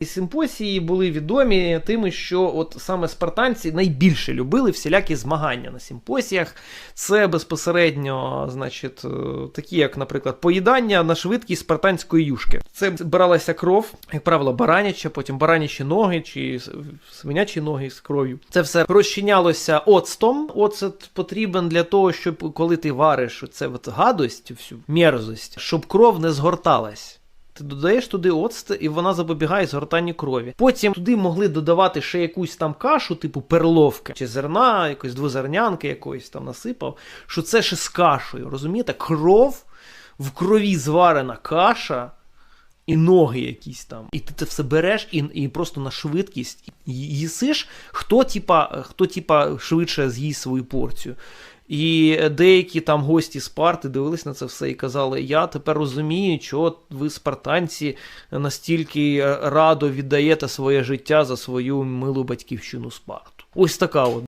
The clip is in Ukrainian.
І симпосії були відомі тими, що от саме спартанці найбільше любили всілякі змагання на симпосіях. Це безпосередньо, значить, е, такі, як, наприклад, поїдання на швидкість спартанської юшки. Це збиралася кров, як правило, бараняча, потім баранячі ноги чи свинячі ноги з кров'ю. Це все розчинялося оцтом. Оцет потрібен для того, щоб коли ти вариш оце от гадость, всю мерзость, щоб кров не згорталась. Ти додаєш туди оцет, і вона запобігає згортанню крові. Потім туди могли додавати ще якусь там кашу, типу перловки, чи зерна, якоїсь двозернянки якоїсь там насипав, що це ще з кашею. Розумієте? Кров в крові зварена каша. І ноги якісь там. І ти це все береш і, і просто на швидкість їсиш, хто типа, хто типа швидше з'їсть свою порцію. І деякі там гості Спарти дивились на це все і казали: Я тепер розумію, чого ви, спартанці, настільки радо віддаєте своє життя за свою милу батьківщину Спарту. Ось така от